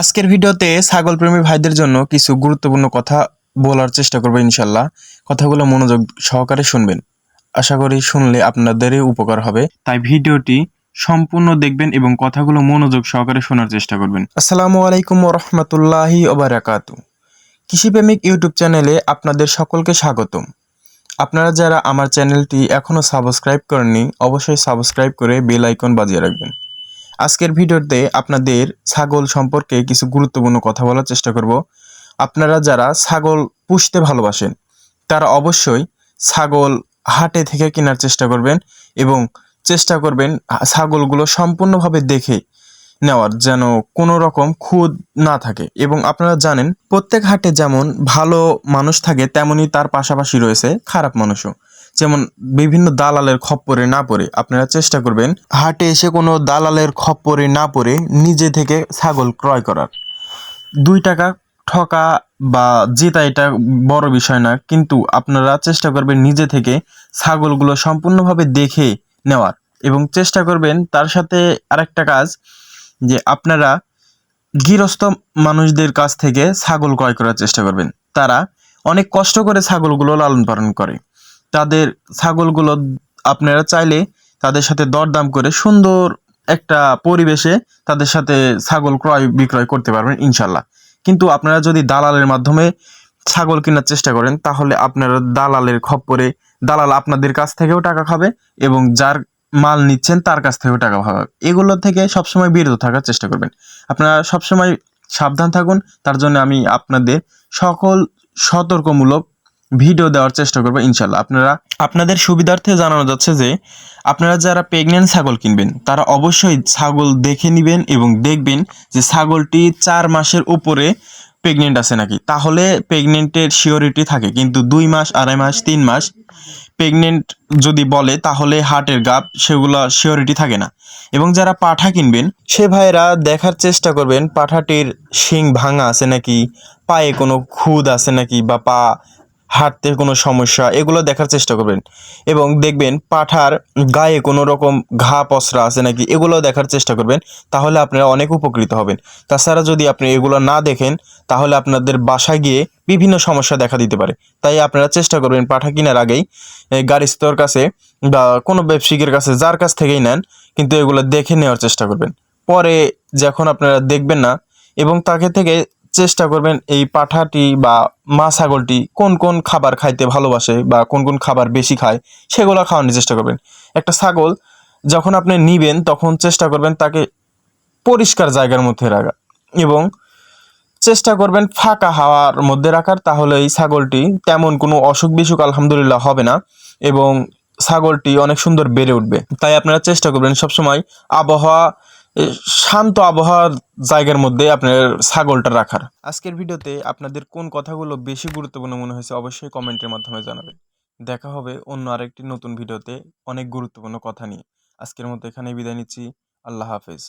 আজকের ভিডিওতে ছাগল প্রেমী ভাইদের জন্য কিছু গুরুত্বপূর্ণ কথা বলার চেষ্টা করব ইনশাল্লাহ কথাগুলো মনোযোগ সহকারে শুনবেন। আশা করি শুনলে আপনাদেরই উপকার হবে। তাই ভিডিওটি সম্পূর্ণ দেখবেন এবং কথাগুলো মনোযোগ সহকারে শোনার চেষ্টা করবেন। আসসালামু আলাইকুম রহমতুল্লাহি ওবারাকাতু। কৃষিপ্রেমিক ইউটিউব চ্যানেলে আপনাদের সকলকে স্বাগতম। আপনারা যারা আমার চ্যানেলটি এখনও সাবস্ক্রাইব করেননি, অবশ্যই সাবস্ক্রাইব করে বেল আইকন বাজিয়ে রাখবেন। আজকের ভিডিওতে আপনাদের ছাগল সম্পর্কে কিছু গুরুত্বপূর্ণ কথা বলার চেষ্টা করব। আপনারা যারা ছাগল পুষতে ভালোবাসেন, তারা অবশ্যই ছাগল হাটে থেকে কেনার চেষ্টা করবেন এবং চেষ্টা করবেন ছাগলগুলো সম্পূর্ণভাবে দেখে নেওয়ার যেন কোনো রকম খুদ না থাকে। এবং আপনারা জানেন, প্রত্যেক হাটে যেমন ভালো মানুষ থাকে তেমনি তার পাশাপাশি রয়েছে খারাপ মানুষও। যেমন বিভিন্ন দালালের খপ্পরে না পড়ে আপনারা চেষ্টা করবেন হাটে এসে কোনো দালালের খপ্পরে না পড়ে নিজে থেকে ছাগল ক্রয় করার। দুই টাকা ঠকা বা জেতা এটা বড় বিষয় না, কিন্তু আপনারা চেষ্টা করবেন নিজে থেকে ছাগলগুলো সম্পূর্ণভাবে দেখে নেওয়ার এবং চেষ্টা করবেন তার সাথে আরেকটা কাজ যে আপনারা গৃহস্থ মানুষদের কাছ থেকে ছাগল ক্রয় করার চেষ্টা করবেন। তারা অনেক কষ্ট করে ছাগলগুলো লালন পালন করে। তাদের ছাগলগুলো আপনারা চাইলে তাদের সাথে দরদাম করে সুন্দর একটা পরিবেশে তাদের সাথে ছাগল ক্রয় বিক্রয় করতে পারবেন, ইনশাল্লাহ। কিন্তু আপনারা যদি দালালের মাধ্যমে ছাগল কেনার চেষ্টা করেন, তাহলে আপনারা দালালের খপ্পরে, দালাল আপনাদের কাছ থেকেও টাকা খাবে এবং যার মাল নিচ্ছেন তার কাছ থেকেও টাকা খাবে। এগুলো থেকে সবসময় বিরত থাকার চেষ্টা করবেন। আপনারা সবসময় সাবধান থাকুন, তার জন্য আমি আপনাদের সকল সতর্কমূলক ভিডিও দেওয়ার চেষ্টা করব ইনশাল্লাহ আপনারা আপনাদের সুবিধার্থে জানানো যাচ্ছে যে, আপনারা যারা প্রেগনেন্ট ছাগল কিনবেন, তারা অবশ্যই ছাগল দেখে নেবেন এবং দেখবেন যে ছাগলটি চার মাসের উপরে প্রেগনেন্ট আছে নাকি। তাহলে প্রেগনেন্টের শিওরিটি থাকে, কিন্তু দুই মাস, আড়াই মাস, তিন মাস প্রেগনেন্ট যদি বলে, তাহলে হার্টের গাপ সেগুলো শিওরিটি থাকে না। এবং যারা পাঠা কিনবেন, সে ভাইরা দেখার চেষ্টা করবেন, পাঠাটির শিং ভাঙা আছে নাকি, পায়ে কোনো খুদ আছে নাকি, বা পা হাঁটতে কোনো সমস্যা, এগুলো দেখার চেষ্টা করবেন। এবং দেখবেন পাঠার গায়ে কোনো রকম ঘা, পসরা আছে নাকি, এগুলো দেখার চেষ্টা করবেন, তাহলে আপনারা অনেক উপকৃত হবেন। তাছাড়া যদি আপনি এগুলো না দেখেন, তাহলে আপনাদের বাসায় গিয়ে বিভিন্ন সমস্যা দেখা দিতে পারে। তাই আপনারা চেষ্টা করবেন পাঠা কেনার আগেই গাড়িস্তর কাছে বা কোনো ব্যবসায়িকের কাছে, যার কাছ থেকেই নেন, কিন্তু এগুলো দেখে নেওয়ার চেষ্টা করবেন। পরে যখন আপনারা দেখবেন না, এবং তাকে থেকে চেষ্টা করবেন এই পাঠাটি বা মা ছাগলটি কোন কোন খাবার খাইতে ভালোবাসে বা কোন কোন খাবার বেশি খায়, সেগুলো খাওয়ানোর চেষ্টা করবেন। একটা ছাগল যখন আপনি নিবেন, তখন চেষ্টা করবেন তাকে পরিষ্কার জায়গার মধ্যে রাখা এবং চেষ্টা করবেন ফাঁকা হাওয়ার মধ্যে রাখার, তাহলে এই ছাগলটি তেমন কোনো অসুখ বিসুখ আলহামদুলিল্লাহ হবে না এবং ছাগলটি অনেক সুন্দর বেড়ে উঠবে। তাই আপনারা চেষ্টা করবেন সবসময় আবহাওয়া শান্ত আবহাওয়ার জায়গার মধ্যে আপনার ছাগলটা রাখার। আজকের ভিডিওতে আপনাদের কোন কথাগুলো বেশি গুরুত্বপূর্ণ মনে হয়েছে অবশ্যই কমেন্টের মাধ্যমে জানাবেন। দেখা হবে অন্য আরেকটি নতুন ভিডিওতে অনেক গুরুত্বপূর্ণ কথা নিয়ে। আজকের মতো এখানেই বিদায় নিচ্ছি। আল্লাহ হাফেজ।